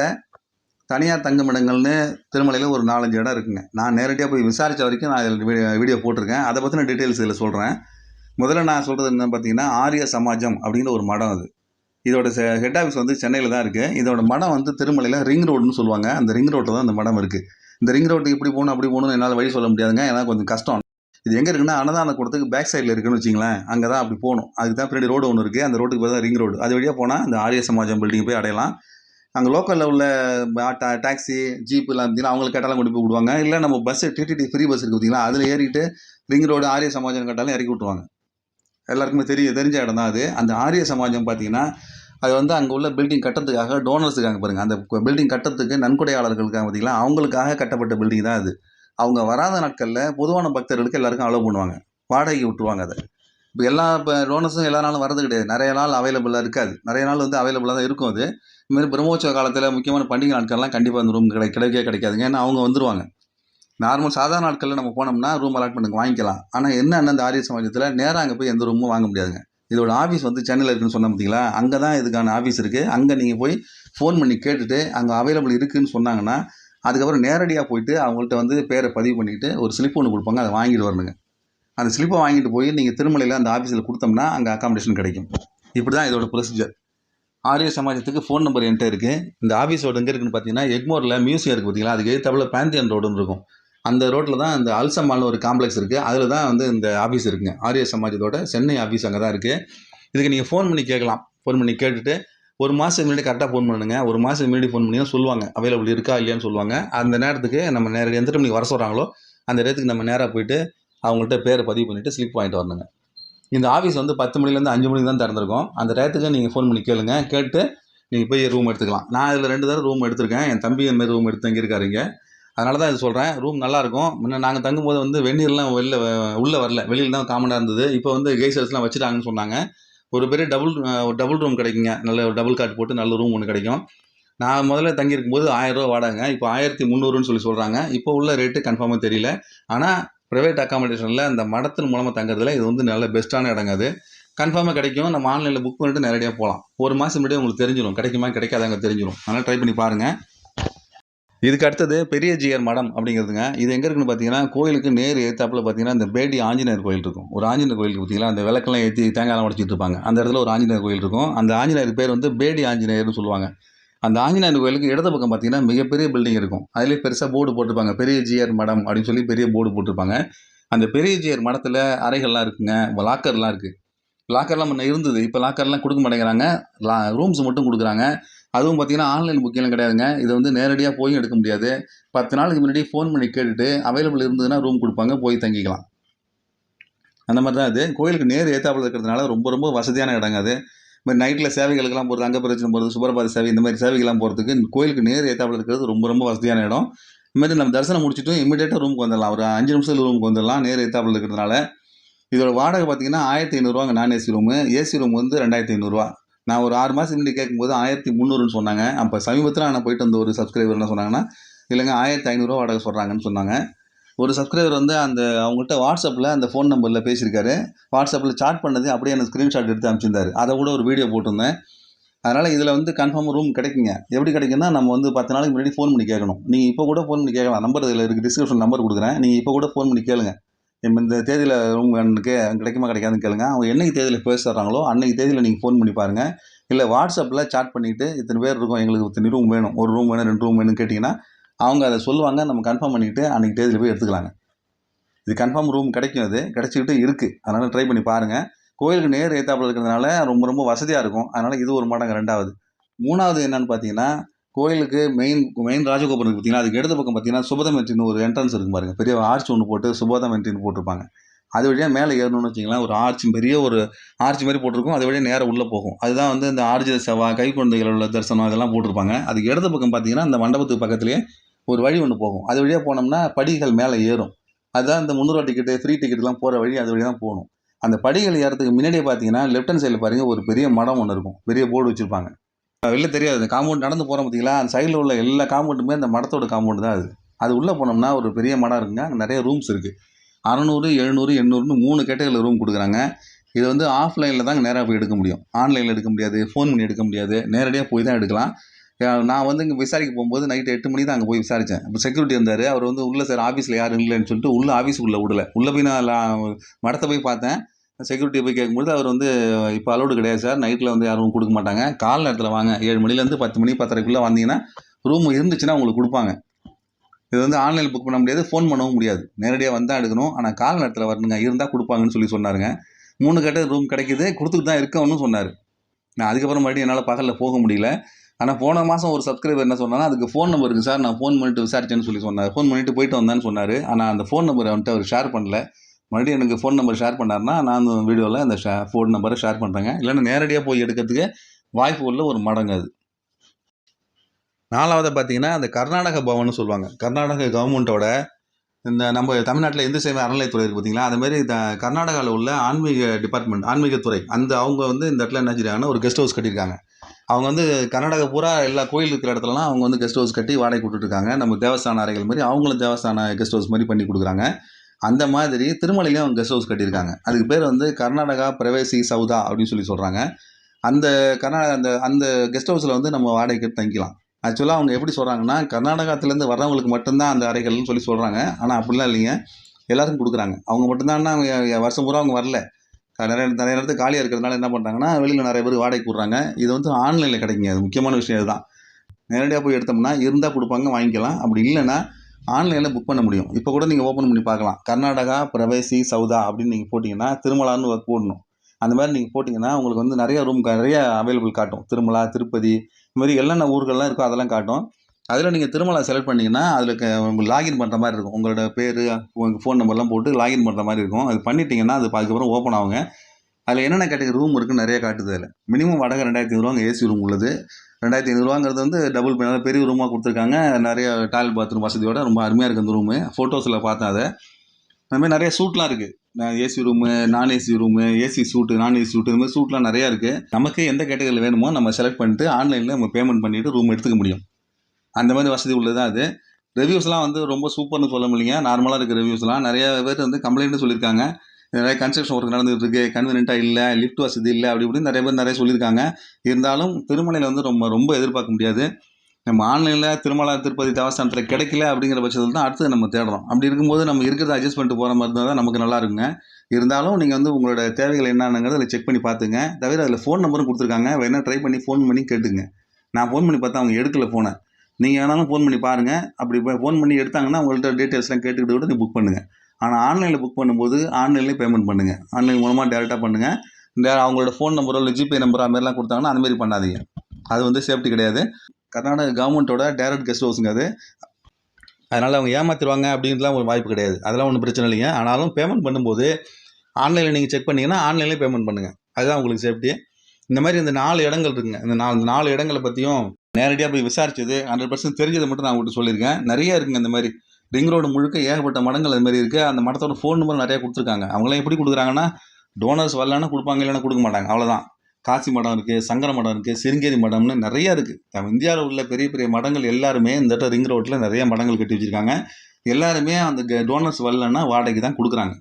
Speaker 1: தனியார் தங்குமிடங்கள்னு திருமலையில் ஒரு நாலஞ்சு இடம் இருக்குங்க. நான் நேரடியாக போய் விசாரித்த வரைக்கும் நான் இதில் வீடியோ வீடியோ போட்டிருக்கேன். அதை பற்றின டீட்டெயில்ஸ் இதில் சொல்கிறேன் முதல்ல நான் சொல்கிறது என்ன பார்த்தீங்கன்னா ஆரிய சமாஜம் அப்படிங்கிற ஒரு மடம் அது. இதோட ஹெட் ஆஃபீஸ் வந்து சென்னையில் தான் இருக்குது இதோட மடம் வந்து திருமலையில் ரிங் ரோடுன்னு சொல்லுவாங்க. அந்த ரிங் ரோட்டில் தான் இந்த மடம் இருக்குது இந்த ரிங் ரோட்டுக்கு இப்படி போகணும் அப்படி போகணும்னு என்னால் வழி சொல்ல முடியாதுங்க. ஏன்னா கொஞ்சம் கஷ்டம். இது எங்கே இருக்குன்னா அன்னதான கூடத்துக்கு பேக் சைடில் இருக்குன்னு வச்சிங்களேன் அங்கே தான் அப்படி போகணும். அதுக்கு தான் பின்னாடி ரோடு ஒன்று இருக்குது அந்த ரோட்டுக்கு பேர் தான் ரிங் ரோடு அது வழியாக போனால் அந்த ஆரிய சமாஜம் பில்டிங் போய் அடையலாம். அங்கே லோக்கலில் உள்ள டாக்ஸி ஜீப்புலாம் பார்த்தீங்கன்னா அவங்களுக்கு கேட்டாலும் கொண்டு போய் விடுவாங்க. இல்லை நம்ம பஸ் டிடிடி ஃப்ரீ பஸ் இருக்குது பார்த்தீங்களா? அதில் ஏறிட்டு ரிங் ரோடு ஆரிய சமாஜம் கேட்டாலும் இறக்கி விட்டுருவாங்க. எல்லாருக்குமே தெரிய தெரிஞ்ச இடம் தான் அது. அந்த ஆரிய சமாஜம் பார்த்தீங்கன்னா அது வந்து அங்கே உள்ள பில்டிங் கட்டுறதுக்காக டோனர்ஸுக்காக பாருங்கள் அந்த பில்டிங் கட்டுறதுக்கு நன்கொடையாளர்களுக்காக பார்த்திங்கன்னா அவங்களுக்காக கட்டப்பட்ட பில்டிங் தான் அது. அவங்க வராத நாட்களில் பொதுவான பக்தர்களுக்கு எல்லாருக்கும் அலோவ் பண்ணுவாங்க. வாடகைக்கு விட்டுருவாங்க அதை. இப்போ எல்லா இப்போ டோனர்ஸும் எல்லா நாளும் வரது கிடையாது. நிறைய நாள் அவைலபிளாக இருக்காது. நிறைய நாள் வந்து அவைலபிளாக தான் இருக்கும் அது. இதுமாதிரி பிரம்மோற்சவ காலத்தில் முக்கியமான பண்டிகை நாட்கள்லாம் கண்டிப்பாக அந்த ரூம் கிடை கிடைக்கவே கிடைக்காதுங்க. ஏன்னா அவங்க வந்துருவாங்க. நார்மல் சாதாரண நாட்களில் நம்ம போனோம்னா ரூம் அலாட்மெண்ட்டுக்கு வாங்கிக்கலாம். ஆனால் என்ன அந்த ஆரிய சமாஜத்தில் நேராக அங்கே போய் எந்த ரூமும் வாங்க முடியாதுங்க. இதோட ஆஃபீஸ் வந்து சென்னையில் இருக்குன்னு சொன்ன பார்த்தீங்களா அங்கே தான் இதுக்கான ஆஃபீஸ் இருக்குது அங்கே நீங்கள் போய் ஃபோன் பண்ணி கேட்டுட்டு அங்கே அவைலபிள் இருக்குதுன்னு சொன்னாங்கன்னா அதுக்கப்புறம் நேரடியாக போயிட்டு அவங்கள்ட்ட வந்து பேரை பதிவு பண்ணிவிட்டு ஒரு ஸ்லிப் ஒன்று கொடுப்பாங்க அதை வாங்கிட்டு வரணுங்க. அந்த ஸ்லிப்பை வாங்கிட்டு போய் நீங்கள் திருமலையில் அந்த ஆஃபீஸில் கொடுத்தோம்னா அங்கே அக்காமடேஷன் கிடைக்கும். இப்படி தான் இதோட ப்ரொசீஜர் ஆரிய சமாஜத்துக்கு ஃபோன் நம்பர் என்கிட்ட இருக்குது இந்த ஆஃபீஸோட எங்கே இருக்குன்னு பார்த்தீங்கன்னா எக்மோரில் மியூசியம் இருக்குது பார்த்தீங்களா அதுக்கு எதிர்த்தாப்புல பேந்தியன் ரோடுன்னு இருக்கும். அந்த ரோட்டில் தான் இந்த அல்சம்மால்னு ஒரு காம்ப்ளெக்ஸ் இருக்குது அதில் தான் வந்து இந்த ஆஃபீஸ் இருக்குங்க. ஆரிய சமாஜத்தோட சென்னை ஆஃபீஸ் அங்கே தான் இருக்குது இதுக்கு நீங்கள் ஃபோன் பண்ணி கேட்கலாம். ஃபோன் பண்ணி கேட்டுட்டு ஒரு மாதத்துக்கு முன்னாடி கரெக்டாக ஃபோன் பண்ணுங்க. ஒரு மாதத்துக்கு முன்னாடி ஃபோன் பண்ணி சொல்லுவாங்க. அவைலபிள் இருக்கா இல்லையான்னு சொல்லுவாங்க. அந்த நேரத்துக்கு நம்ம நேரடி எந்த மணிக்கு வர சொல்கிறாங்களோ அந்த நேரத்துக்கு நம்ம நேராக போயிட்டு அவங்கள்ட்ட பேரை பதிவு பண்ணிவிட்டு ஸ்லிப் வாங்கிட்டு வரணுங்க. இந்த ஆஃபீஸ் வந்து பத்து மணிலேருந்து அஞ்சு மணிக்கு தான் திறந்துருக்கும். அந்த நேரத்துக்கு நீங்கள் ஃபோன் பண்ணி கேளுங்க. கேட்டு நீங்கள் போய் ரூம் எடுத்துக்கலாம். நான் இதில் ரெண்டு தடவை ரூம் எடுத்திருக்கேன். என் தம்பி இந்த மாதிரி ரூம் எடுத்து தங்கியிருக்காருங்க அதனால தான் இது சொல்கிறேன் ரூம் நல்லாயிருக்கும் முன்ன நாங்கள் தங்கும்போது வந்து வெந்நீர்லாம் வெளில உள்ளே வரல. வெளியில் தான் காமனாக இருந்தது. இப்போ வந்து கெய்சர்ஸ்லாம் வச்சுட்டாங்கன்னு சொன்னாங்க. ஒரு பெரிய டபுள் டபுள் ரூம் கிடைக்குங்க. நல்ல ஒரு டபுள் காட் போட்டு நல்ல ரூம் ஒன்று கிடைக்கும். நான் முதல்ல தங்கியிருக்கும் போது ஆயிரரூவா வாடகைங்க. இப்போ ஆயிரத்தி முந்நூறுன்னு சொல்லி சொல்கிறாங்க இப்போ உள்ள ரேட்டு கன்ஃபார்மாக தெரியல. ஆனால் ப்ரைவேட் அக்காமடேஷனில் அந்த மடத்தின் மூலமாக தங்குறதுல இது வந்து நல்ல பெஸ்ட்டான இடங்க அது. கன்ஃபார்மாக கிடைக்கும். நம்ம ஆன்லைனில் புக் பண்ணிட்டு நேரடியாக போகலாம் ஒரு மாதம் முன்னாடியே உங்களுக்கு தெரிஞ்சிடும் கிடைக்குமா கிடைக்காதாங்க தெரிஞ்சிடும் அதனால் ட்ரை பண்ணி பாருங்கள் இதுக்கு அடுத்தது பெரிய ஜிஆர் மடம் அப்படிங்கிறதுங்க. இது எங்கே இருக்குன்னு பார்த்தீங்கன்னா கோயிலுக்கு நேர் ஏத்தாப்பில் பார்த்தீங்கன்னா இந்த பேடி ஆஞ்சநேயர் கோயில் இருக்கும். ஒரு ஆஞ்சநேயர் கோயிலுக்கு பார்த்தீங்கன்னா அந்த விளக்கெல்லாம் ஏற்றி தேங்காய்லாம் உடச்சிட்டு இருப்பாங்க. அந்த இடத்துல ஒரு ஆஞ்சநேயர் கோயில் இருக்கும். அந்த ஆஞ்சநேயர் பேர் வந்து பேடி ஆஞ்சநேயர்னு சொல்லுவாங்க. அந்த ஆஞ்சநேயர் கோயிலுக்கு இடது பக்கம் பார்த்தீங்கன்னா மிகப்பெரிய பில்டிங் இருக்கும். அதிலே பெருசாக போர்டு போட்டிருப்பாங்க. பெரிய ஜிஆர் மடம் அப்படின்னு சொல்லி பெரிய போர்டு போட்டிருப்பாங்க. அந்த பெரிய ஜிஆர் மடத்தில் அறைகள்லாம் இருக்குங்க. லாக்கர்லாம் இருக்குது லாக்கர்லாம் முன்ன இருந்தது. இப்போ லாக்கர்லாம் கொடுக்க மாட்டேங்கிறாங்க. லா ரூம்ஸ் மட்டும் கொடுக்குறாங்க. அதுவும் பார்த்தீங்கன்னா ஆன்லைன் புக்கிங்லாம் கிடையாதுங்க. இது வந்து நேரடியாக போய் எடுக்க முடியாது. பத்து நாளுக்கு முன்னாடி ஃபோன் பண்ணி கேட்டுட்டு அவைலபிள் இருந்ததுன்னா ரூம் கொடுப்பாங்க போய் தங்கிக்கலாம். அந்த மாதிரி தான் அது. கோயிலுக்கு நேர் ஏத்தாப்பில் இருக்கிறதுனால ரொம்ப ரொம்ப வசதியான இடங்க அது. மாதிரி நைட்டில் சேவைகளுக்கெல்லாம் போகிறது அங்கே பிரச்சனை போகிறது சுப்பரபாத சேவை இந்த மாதிரி சேவைகள்லாம் போகிறதுக்கு கோயிலுக்கு நேர் ஏத்தாப்பில் இருக்கிறது ரொம்ப ரொம்ப வசதியான இடம். இதுமாதிரி மாதிரி நம்ம தரிசனம் முடிச்சுட்டு இமீடியட்டாக ரூமுக்கு வந்துடலாம். ஒரு அஞ்சு நிமிஷத்தில் ரூமுக்கு வந்துடலாம் நேர் ஏத்தாப்பில் இருக்கிறதுனால. இதோட வாடகை பார்த்தீங்கன்னா ஆயிரத்தி ஐநூறுரூவாங்க நான் ஏசி ரூமு ஏசி ரூம் வந்து ரெண்டாயிரத்தி ஐநூறுரூவா நான் ஒரு ஆறு மாதம் முன்னாடி கேட்கும்போது ஆயிரத்தி முந்நூறுன்னு சொன்னாங்க. அப்போ சமீபத்தில் நான் போயிட்டு வந்த ஒரு சப்ஸ்கிரைபர் என்ன சொன்னாங்கன்னா இல்லைங்க ஆயிரத்தி ஐநூறுரூவா வாடகை சொல்கிறாங்கன்னு சொன்னாங்க. ஒரு சப்ஸ்கிரைபர் வந்து அந்த அவங்கள்ட்ட வாட்ஸ்அப்பில் அந்த ஃபோன் நம்பரில் பேசியிருக்காரு. வாட்ஸ்அப்பில் சாட் பண்ணது அப்படியே எனக்கு ஸ்க்ரீன்ஷாட் எடுத்து அனுப்பிச்சிருந்தாரு. அதை கூட ஒரு வீடியோ போட்டிருந்தேன். அதனால் இதில் வந்து கன்ஃபார்மாக ரூம் கிடைக்குங்க. எப்படி கிடைக்குன்னா நம்ம வந்து பத்து நாளைக்கு முன்னாடி ஃபோன் பண்ணி கேட்கணும். நீங்கள் இப்போ கூட ஃபோன் பண்ணி கேட்கலாம். நம்பர் இதில் இருக்குது டிஸ்கிரிப்ஷன் நம்பர் கொடுக்குறேன். நீங்கள் இப்போ கூட ஃபோன் பண்ணி கேளுங்க. இந்த தேதியில் ரூம் வேணுக்கு கிடைக்குமா கிடைக்காதுன்னு கேளுங்க. அவங்க என்னைக்கு தேதியில் பேசுகிறாங்களோ அன்னைக்கு தேதியில் நீங்கள் ஃபோன் பண்ணி பாருங்கள் இல்லை வாட்ஸ்அப்பில் சாட் பண்ணிவிட்டு இத்தனை பேர் இருக்கும் எங்களுக்கு இத்தனை ரூம் வேணும். ஒரு ரூம் வேணும் ரெண்டு ரூம் வேணும்னு கேட்டிங்கன்னா அவங்க அதை சொல்லுவாங்க நம்ம கன்ஃபார்ம் பண்ணிவிட்டு அன்றைக்கி தேதியில் போய் எடுத்துக்கலாங்க. இது கன்ஃபார்ம் ரூம் கிடைக்கும் அது. கிடச்சிக்கிட்டு இருக்குது அதனால் ட்ரை பண்ணி பாருங்கள் கோயிலுக்கு நேர் ஏத்தாப்பில் இருக்கிறதுனால ரொம்ப ரொம்ப வசதியாக இருக்கும். அதனால் இது ஒரு மடங்கு. ரெண்டாவது. மூணாவது என்னென்னு பார்த்தீங்கன்னா கோயிலுக்கு மெயின் மெயின் ராஜகோபுரம் பார்த்தீங்கன்னா அதுக்கு இடது பக்கம் பார்த்தீங்கன்னா சுபதம் என்ட்ரின்னு ஒரு என்ட்ரன்ஸ் இருக்கும் பாருங்க. பெரிய ஆர்ச் ஒன்று போட்டு சுபதம் என்ட்ரின்னு போட்டிருப்பாங்க. அது வழியாக மேலே ஏறணும்னு வச்சிங்களேன் ஒரு ஆர்ச் பெரிய ஒரு ஆர்ச் மாதிரி போட்டிருக்கும். அது வழியாக நேராக உள்ளே போகும். அதுதான் வந்து இந்த ஆர்ஜ செவ்வா கை குழந்தைகள் உள்ள தரிசனம் அதெல்லாம் போட்டிருப்பாங்க. அதுக்கு இடது பக்கம் பார்த்தீங்கன்னா அந்த மண்டபத்துக்கு பக்கத்துலேயே ஒரு வழி ஒன்று போகும். அது வழியாக போனோம்னா படிகள் மேலே ஏறும். அதுதான் இந்த முந்நூறுவா டிக்கெட்டு ஃப்ரீ டிக்கெட்லாம் போகிற வழி அது வழியாக தான் போகணும். அந்த படிகள் ஏறதுக்கு முன்னாடியே பார்த்தீங்கன்னா லெஃப்ட் ஹேண்ட் சைடில் பாருங்கள் ஒரு பெரிய மடம் ஒன்று இருக்கும். பெரிய போர்டு வச்சுருப்பாங்க. வெளில தெரியாது. அந்த காம்பவுண்ட் நடந்து போகிறோம் பார்த்தீங்களா அந்த சைடில் உள்ள எல்லா காம்பவுண்டுமே அந்த மடத்தோட காம்பவுண்டு தான் அது. அது உள்ளே போனோம்னா ஒரு பெரிய மடம் இருக்குங்க. அங்கே நிறைய ரூம்ஸ் இருக்குது அறநூறு எழுநூறு எண்ணூறுன்னு மூணு கேட்டகரியில் ரூம் கொடுக்குறாங்க. இது வந்து ஆஃப்லைனில் தாங்க நேராக போய் எடுக்க முடியும். ஆன்லைனில் எடுக்க முடியாது. ஃபோன் பண்ணி எடுக்க முடியாது. நேரடியாக போய் தான் எடுக்கலாம். நான் வந்து இங்கே விசாரிக்க போகும்போது நைட்டு எட்டு மணிக்கு தான் அங்கே போய் விசாரித்தேன் இப்போ செக்யூரிட்டி இருந்தார் அவர் வந்து உள்ளே சார் ஆஃபீஸில் யாரும் இல்லைன்னு சொல்லிட்டு உள்ளே ஆஃபீஸுக்குள்ளே விடல. உள்ளே போய் நான் மடத்தை போய் பார்த்தேன். செக்யூரிட்டி போய் கேட்கும்போது அவர் வந்து இப்போ அலௌடு கிடையாது சார் நைட்டில் வந்து யாரும் கொடுக்க மாட்டாங்க. கால் நேரத்தில் வாங்க. ஏழு மணிலேருந்து பத்து மணி பத்தரைக்குள்ளே வந்தீங்கன்னா ரூம் இருந்துச்சுன்னா உங்களுக்கு கொடுப்பாங்க. இது வந்து ஆன்லைனில் புக் பண்ண முடியாது ஃபோன் பண்ணவும் முடியாது. நேரடியாக வந்தால் எடுக்கணும். ஆனால் கால் நேரத்தில் வரணுங்க. இருந்தால் கொடுப்பாங்கன்னு சொல்லி சொன்னாருங்க. மூணு கட்ட ரூம் கிடைக்குது. கொடுத்துட்டு தான் இருக்கணும்னு சொன்னார். நான் அதுக்கப்புறம் மறுபடியும் என்னால் பகலில் போக முடியல. ஆனால் போன மாதம் ஒரு சப்ஸ்கிரைபர் என்ன சொன்னான்னா அதுக்கு ஃபோன் நம்பர் இருக்குது சார் நான் ஃபோன் பண்ணிட்டு விசாரிச்சேன்னு சொல்லி சொன்னார். ஃபோன் பண்ணிட்டு போயிட்டு வந்தேன்னு சொன்னார். ஆனால் அந்த ஃபோன் நம்பரை வந்துட்டு அவர் ஷேர் பண்ணல. மறுபடியும் எனக்கு ஃபோன் நம்பர் ஷேர் பண்ணார்னா நான் வீடியோவில் அந்த ஷே ஃபோன் நம்பரை ஷேர் பண்ணுறேங்க இல்லைன்னா நேரடியாக போய் எடுக்கிறதுக்கு வாய்ப்பு உள்ள ஒரு மடங்கு அது. நாலாவது பார்த்தீங்கன்னா அந்த கர்நாடக பவன் சொல்லுவாங்க. கர்நாடக கவர்மெண்ட்டோட இந்த நம்ம தமிழ்நாட்டில் இந்து சேவை அறநிலையத்துறை இருக்குது பார்த்தீங்களா அதுமாரி இந்த கர்நாடகாவில் உள்ள ஆன்மீக டிபார்ட்மெண்ட் ஆன்மீகத்துறை அந்த அவங்க வந்து இந்த இடத்துல என்ன செய்கிறாங்கன்னா ஒரு கெஸ்ட் ஹவுஸ் கட்டியிருக்காங்க. அவங்க வந்து கர்நாடக பூரா எல்லா கோயில் இருக்கிற இடத்துலலாம் அவங்க வந்து கெஸ்ட் ஹவுஸ் கட்டி வாடகை கொடுத்துட்ருக்காங்க நம்ம தேவஸ்தான அறைகள் மாதிரி அவங்களும் தேவஸ்தான கெஸ்ட் ஹவுஸ் மாதிரி பண்ணி கொடுக்குறாங்க. அந்த மாதிரி திருமலையிலையும் அவங்க கெஸ்ட் ஹவுஸ் கட்டியிருக்காங்க. அதுக்கு பேர் வந்து கர்நாடகா பிரவேசி சவுதா அப்படின்னு சொல்லி சொல்கிறாங்க அந்த கர்நாடகா அந்த அந்த கெஸ்ட் ஹவுஸில் வந்து நம்ம வாடகைக்கு தங்கிக்கலாம். ஆக்சுவலாக அவங்க எப்படி சொல்கிறாங்கன்னா கர்நாடகத்துலேருந்து வர்றவங்களுக்கு மட்டும்தான் அந்த அறைகள்னு சொல்லி சொல்கிறாங்க ஆனால் அப்படிலாம் இல்லைங்க. எல்லாருக்கும் கொடுக்குறாங்க. அவங்க மட்டும்தான் அவங்க வருஷம் பூரா அவங்க வரல. நிறைய நிறைய நேரத்துக்கு காலியாக இருக்கிறதுனால என்ன பண்ணுறாங்கன்னா வெளியில் நிறைய பேர் வாடகைக்கு விட்றாங்க இது வந்து ஆன்லைனில் கிடைக்குங்க. அது முக்கியமான விஷயம் இதுதான் நேரடியாக போய் எடுத்தோம்னா இருந்தால் கொடுப்பாங்க வாங்கிக்கலாம். அப்படி இல்லைன்னா ஆன்லைனில் புக் பண்ண முடியும். இப்போ கூட நீங்கள் ஓப்பன் பண்ணி பார்க்கலாம். கர்நாடகா பிரவேசி சவுதா அப்படின்னு நீங்கள் போட்டிங்கன்னா திருமலான்னு ஒரு போடணும். அந்த மாதிரி நீங்கள் போட்டிங்கன்னா உங்களுக்கு வந்து நிறைய ரூம் நிறைய அவைலபிள் காட்டும். திருமலா திருப்பதி இந்த மாதிரி என்னென்ன ஊர்கள்லாம் இருக்கோ அதெல்லாம் காட்டும். அதில் நீங்கள் திருமலா செலக்ட் பண்ணிங்கன்னா அதில் உங்களுக்கு லாகின் பண்ணுற மாதிரி இருக்கும். உங்களோட பேர் உங்கள் ஃபோன் நம்பர்லாம் போட்டு லாகின் பண்ணுற மாதிரி இருக்கும். அது பண்ணிட்டீங்கன்னா அது அதுக்கப்புறம் ஓப்பன் ஆகுங்க. அதில் என்னென்ன கேட்டகரி ரூம் இருக்குன்னு நிறைய காட்டுது அதில். மினிமம் வாடகை ரெண்டாயிரத்தி ஐநூறுவாங்க ஏசி ரூம் உள்ளது. ரெண்டாயிரத்தி ஐநூறுவாங்கிறது வந்து டபுள் பெரிய ரூமாக கொடுத்துருக்காங்க. நிறைய டாய்லெட் பாத்ரூம் வசதியோட ரொம்ப அருமையாக இருக்குது அந்த ரூமு ஃபோட்டோஸில் பார்த்தேன் அதை. அதுமாதிரி நிறைய சூட்லாம் இருக்குது ஏசி ரூமு நான் ஏசி ரூமு ஏசி சூட்டு நான் ஏசி சூட்டு இது மாதிரி சூட்லாம் நிறையா இருக்குது நமக்கு எந்த கேட்டகரியில் வேணுமோ நம்ம செலக்ட் பண்ணிட்டு ஆன்லைனில் நம்ம பேமெண்ட் பண்ணிவிட்டு ரூம் எடுத்துக்க முடியும். அந்த மாதிரி வசதி உள்ளது தான் அது ரிவ்யூஸ்லாம் வந்து ரொம்ப சூப்பர்னு சொல்ல முடியல நார்மலாக இருக்க ரிவ்யூஸ்லாம் நிறைய பேர் வந்து கம்ப்ளைண்ட்டும் சொல்லியிருக்காங்க. நிறைய கன்ஸ்ட்ரக்ஷன் ஒர்க் நடந்துகிட்டு இருக்கு கன்வீனியண்ட்டாக இல்லை லிஃப்ட் வசதி இல்லை அப்படி இப்படின்னு நிறைய பேர் நிறைய சொல்லியிருக்காங்க. இருந்தாலும் திருமலையில் வந்து ரொம்ப ரொம்ப எதிர்பார்க்க முடியாது. நம்ம ஆன்லைனில் திருமலா திருப்பதி தேவஸ்தானத்தில் கிடைக்கல அப்படிங்கிற பட்சத்தில் தான் அடுத்து நம்ம தேடுறோம் அப்படி இருக்கும்போது நம்ம இருக்கிறத அட்ஜஸ்ட் பண்ணிட்டு போகிற மாதிரி இருந்தால் தான் நமக்கு நல்லா இருக்குங்க. இருந்தாலும் நீங்கள் வந்து உங்களோட தேவைகள் என்னென்னங்கிறத அதில் செக் பண்ணி பார்த்துங்க. தவிர அதில் ஃபோன் நம்பரும் கொடுத்துருக்காங்க. வேணால் ட்ரை பண்ணி ஃபோன் பண்ணி கேட்டுங்க. நான் ஃபோன் பண்ணி பார்த்தா அவங்க எடுக்கல ஃபோனை நீங்கள் வேணாலும் ஃபோன் பண்ணி பாருங்கள் அப்படி ஃபோன் பண்ணி எடுத்தாங்கன்னா உங்கள்கிட்ட டீட்டெயில்ஸ்லாம் கேட்டுக்கிட்டு கூட நீங்கள் புக் பண்ணுங்கள் ஆனால் ஆன்லைனில் புக் பண்ணும்போது ஆன்லைன்லேயே பேமெண்ட் பண்ணுங்கள் ஆன்லைன் மூலமாக டேரெக்டாக பண்ணுங்கள் இந்த அவங்களோட ஃபோன் நம்பரோ இல்லை ஜிபே நம்பரோ அது மாதிரிலாம் கொடுத்தாங்கன்னா அந்தமாதிரி பண்ணாதீங்க. அது வந்து சேஃப்டி கிடையாது. கர்நாடக கவர்மெண்ட்டோட டேரக்ட் கெஸ்ட் ஹவுஸுங்க அது. அதனால் அவங்க ஏமாத்திடுவாங்க அப்படின்ட்டுலாம் ஒரு வாய்ப்பு கிடையாது. அதெல்லாம் ஒன்றும் பிரச்சனை இல்லைங்க. ஆனாலும் பேமெண்ட் பண்ணும்போது ஆன்லைனில் நீங்கள் செக் பண்ணீங்கன்னா ஆன்லைன்லேயே பேமெண்ட் பண்ணுங்கள் அதுதான் உங்களுக்கு சேஃப்டி இந்த மாதிரி இந்த நாலு இடங்கள் இருக்குங்க. இந்த நாலு நாலு இடங்களை பற்றியும் நேரடியாக போய் விசாரிச்சது ஹண்ட்ரட் பர்சன்ட் தெரிஞ்சதை மட்டும் நான் உங்கள்கிட்ட சொல்லியிருக்கேன். நிறைய இருக்குங்க இந்த மாதிரி. ரிங் ரோடு முழுக்க ஏகப்பட்ட மடங்கள் அது மாதிரி இருக்குது அந்த மடத்தோட ஃபோன் நம்பர் நிறையா கொடுத்துருக்காங்க. அவங்களாம் எப்படி கொடுக்குறாங்கன்னா டோனர்ஸ் வரலன்னா கொடுப்பாங்க இல்லைன்னா கொடுக்க மாட்டாங்க. அவ்வளோதான் காசி மடம் இருக்குது சங்கர மடம் இருக்குது சிருங்கேரி மடம்னு நிறைய இருக்குது நம்ம இந்தியாவில் உள்ள பெரிய பெரிய மடங்கள் எல்லாருமே இந்த இடத்துல ரிங் ரோட்டில் நிறைய மடங்கள் கட்டி வச்சுருக்காங்க. எல்லாருமே அந்த டோனர்ஸ் வரலன்னா வாடகைக்கு தான் கொடுக்குறாங்க.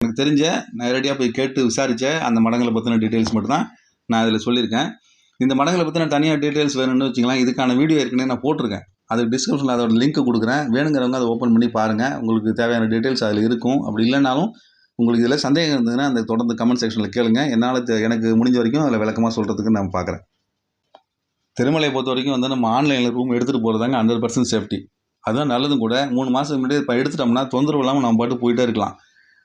Speaker 1: எனக்கு தெரிஞ்ச நேரடியாக போய் கேட்டு விசாரித்த அந்த மடங்களை பற்றின டீட்டெயில்ஸ் மட்டும்தான் நான் இதில் சொல்லியிருக்கேன். இந்த மடங்களை பற்றின தனியாக டீட்டெயில்ஸ் வேணும்னு வச்சுக்கலாம் இதுக்கான வீடியோ ஏற்கனவே நான் போட்டிருக்கேன். அது டிஸ்கிரிப்ஷனில் அதோட லிங்க் கொடுக்குறேன். வேணுங்கிறவங்க அதை ஓப்பன் பண்ணி பாருங்கள் உங்களுக்கு தேவையான டீட்டெயில்ஸ் அதில் இருக்கும். அப்படி இல்லைனாலும் உங்களுக்கு இதில் சந்தேகம் இருந்ததுன்னா அந்த தொடர்ந்து கமெண்ட் செக்ஷனில் கேளுங்க. என்னால் எனக்கு முடிஞ்ச வரைக்கும் அதில் விளக்கமாக சொல்கிறதுக்கு நான் பார்க்குறேன் திருமலையை பொறுத்த வரைக்கும் வந்து நம்ம ஆன்லைனில் ரூம் எடுத்துகிட்டு போகிறதாங்க ஹண்ட்ரட் பர்சன்ட் சேஃப்டி அதுதான் நல்லதும் கூட. மூணு மாதத்துக்கு முன்னாடி இப்போ எடுத்துட்டோம்னா தொந்தரவு இல்லாமல் நம்ம பாட்டு போயிட்டே இருக்கலாம்.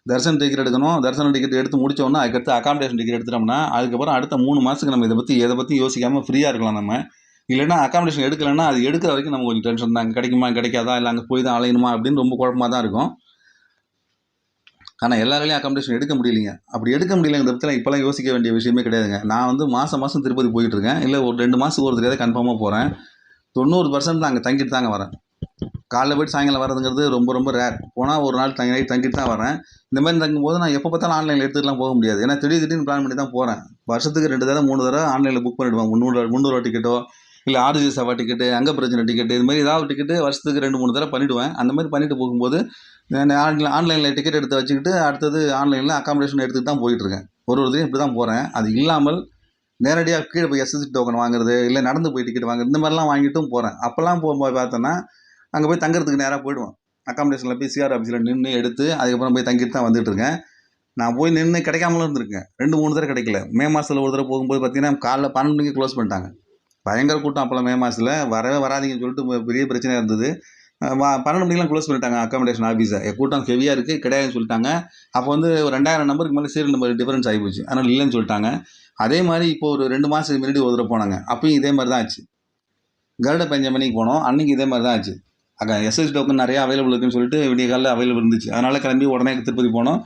Speaker 1: தரிசன டிக்கெட் எடுக்கணும். தரிசன டிக்கெட் எடுத்து முடிச்சோன்னா அதுக்கடுத்து அகாமடேஷன் டிக்கெட் எடுத்துட்டோம்னா அதுக்கப்புறம் அடுத்த மூணு மாதத்துக்கு நம்ம இதை பற்றி எதை பற்றி யோசிக்காமல் ஃப்ரீயாக இருக்கலாம் நம்ம. இல்லைன்னா அக்காமடேஷன் எடுக்கலைன்னா அது எடுக்கிற வரைக்கும் நம்ம கொஞ்சம் டென்ஷன் தான். கிடைக்குமா கிடைக்காதா? இல்லை அங்கே போய் தான் அலையணுமா? அப்படின்னு ரொம்ப குழப்பமாக தான் இருக்கும். ஆனால் எல்லாராலையும் அக்காமடேஷன் எடுக்க முடியலைங்க. அப்படி எடுக்க முடியலங்கிற பட்சத்தில் இப்போலாம் யோசிக்க வேண்டிய விஷயமே கிடையாதுங்க. நான் வந்து மாதம் மாதம் திருப்பதி போயிட்டு இருக்கேன். இல்லை ஒரு ரெண்டு மாதத்துக்கு ஒரு தடவை கன்ஃபார்மாக போகிறேன் தொண்ணூறு பர்சன்ட் தான் அங்கே தங்கிட்டு தாங்க வரேன். காலைல போயிட்டு சாயங்காலம் வரதுங்கிறது ரொம்ப ரொம்ப ரேர் போனால் ஒரு நாள் தங்கி நைட் தங்கிட்டு தான் வரேன். இந்த மாதிரி தங்கும்போது நான் எப்போ பார்த்தாலும் ஆன்லைனில் எடுத்துக்கலாம் போக முடியாது. ஏன்னா திடீர் திடீர்னு பிளான் பண்ணி தான் போகிறேன் வருஷத்துக்கு ரெண்டு தடவை மூணு தடவை ஆன்லைனில் புக் பண்ணிவிடுவேன் முந்நூறு முந்நூறுவா டிக்கெட்டோ இல்லை ஆர்ஜி சபா டிக்கெட்டு அங்க பிரச்சனை டிக்கெட்டு இது மாதிரி ஏதாவது டிக்கெட்டு வருஷத்துக்கு ரெண்டு மூணு தடவை பண்ணிவிடுவேன் அந்த மாதிரி பண்ணிட்டு போகும்போது நான் ஆன்லைன் ஆன்லைனில் டிக்கெட் எடுத்து வச்சுக்கிட்டு அடுத்தது ஆன்லைனில் அக்காமடேஷன் எடுத்துகிட்டு தான் போயிட்டுருக்கேன் ஒரு ஒரு இதையும் இப்படி தான் போகிறேன் அது இல்லாமல் நேரடியாக கீழே போய் எஸ்எஸ்சி டோக்கன் வாங்குறது இல்லை நடந்து போய் டிக்கெட் வாங்குறது இந்த மாதிரிலாம் வாங்கிட்டும் போகிறேன் அப்போல்லாம் போகும்போது பார்த்தோன்னா அங்கே போய் தங்குறதுக்கு நேராக போயிடுவோம் அக்காமடேஷனில் போய் சிஆர் ஆஃபீஸில் நின்று எடுத்து அதுக்கப்புறம் போய் தங்கிட்டு தான் வந்துட்டுருக்கேன் நான் போய் நின்று கிடைக்காமலும் இருந்திருக்கேன். ரெண்டு மூணு தடவை கிடைக்கல. மே மாதத்தில் ஒரு தடவை போகும்போது பார்த்தீங்கன்னா காலைல பன்னெண்டு மணிக்கு க்ளோஸ் பண்ணிட்டாங்க. பயங்கர கூட்டம் அப்போல்லாம் மே மாதத்தில் வரவே வராதீங்கன்னு சொல்லிட்டு பெரிய பிரச்சனையாக இருந்தது. பன்னெண்டு மணிக்கெலாம் க்ளோஸ் பண்ணிட்டாங்க அக்காமடேஷன் ஆஃபீஸை கூட்டம் ஹெவியாக இருக்குது கிடையாதுன்னு சொல்லிட்டாங்க. அப்போ வந்து ஒரு ரெண்டாயிரம் நம்பருக்கு மேலே சீரியல் நம்பர் டிஃபரன்ஸ் ஆகி போச்சு அதனால் இல்லைன்னு சொல்லிட்டாங்க. அதே மாதிரி இப்போ ஒரு ரெண்டு மாதத்துக்கு முன்னாடி ஒரு தடவை போனாங்க. அப்பயும் இதே மாதிரி தான் ஆச்சு. கருட பஞ்சமணிக்கு போனோம் அன்னைக்கு இதே மாதிரி தான் ஆச்சு. அங்கே எஸ்எஸ் டோக்கன் நிறைய அவைலபிள் இருக்குன்னு சொல்லிட்டு விடிய காலையில் அவைலபிள் இருந்துச்சு. அதனால் கிளம்பி உடனே திருப்பதி போனோம்.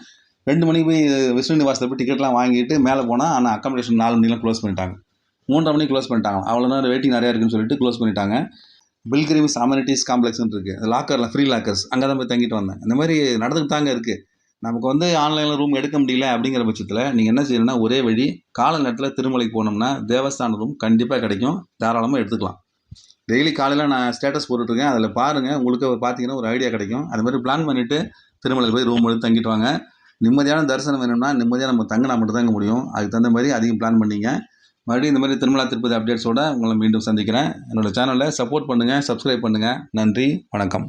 Speaker 1: ரெண்டு மணிக்கு போய் விஷ்ணு நிவாசத்தை போய் டிக்கெட்லாம் வாங்கிட்டு மேலே போனால் ஆனால் அக்காமடேஷன் நாலு மணிக்கெலாம் க்ளோஸ் பண்ணிட்டாங்க. மூன்றரை மணிக்கு க்ளோஸ் பண்ணிட்டாங்க அவ்வளோ நேரம் வெயிட்டிங் நிறையா இருக்குன்னு சொல்லிட்டு க்ளோஸ் பண்ணிட்டாங்க. பில்கிரிம்ஸ் அமெனிட்டிஸ் காம்ப்ளெக்ஸ்னு இருக்குது லாக்கரில் ஃப்ரீ லாக்கர்ஸ் அங்கே தான் போய் தங்கிட்டு வந்தேன். இந்த மாதிரி நடந்துட்டு தாங்க இருக்குது நமக்கு வந்து ஆன்லைனில் ரூம் எடுக்க முடியல அப்படிங்கிற பட்சத்தில் நீங்கள் என்ன செய்யணும்னா ஒரே வழி காலை நேரத்தில் திருமலைக்கு போனோம்னா தேவஸ்தான ரூம் கண்டிப்பாக கிடைக்கும். தாராளமாக எடுத்துக்கலாம். டெய்லி காலையில் நான் ஸ்டேட்டஸ் போட்டுட்ருக்கேன். அதில் பாருங்கள் உங்களுக்கு பார்த்தீங்கன்னா ஒரு ஐடியா கிடைக்கும். அது மாதிரி பிளான் பண்ணிவிட்டு திருமலைக்கு போய் ரூம் எடுத்து தங்கிட்டு வாங்க. நிம்மதியான தரிசனம் வேணும்னா நிம்மதியாக நம்ம தங்கினா மட்டும் தாங்க முடியும். அதுக்கு தகுந்த மாதிரி அதிகம் பிளான் பண்ணிங்க. மறுபடியும் இந்த மாதிரி திருமலா திருப்பதி அப்டேட்ஸோடு உங்களை மீண்டும் சந்திக்கிறேன். என்னோட சேனலை சப்போர்ட் பண்ணுங்கள் சப்ஸ்கிரைப் பண்ணுங்கள் நன்றி வணக்கம்.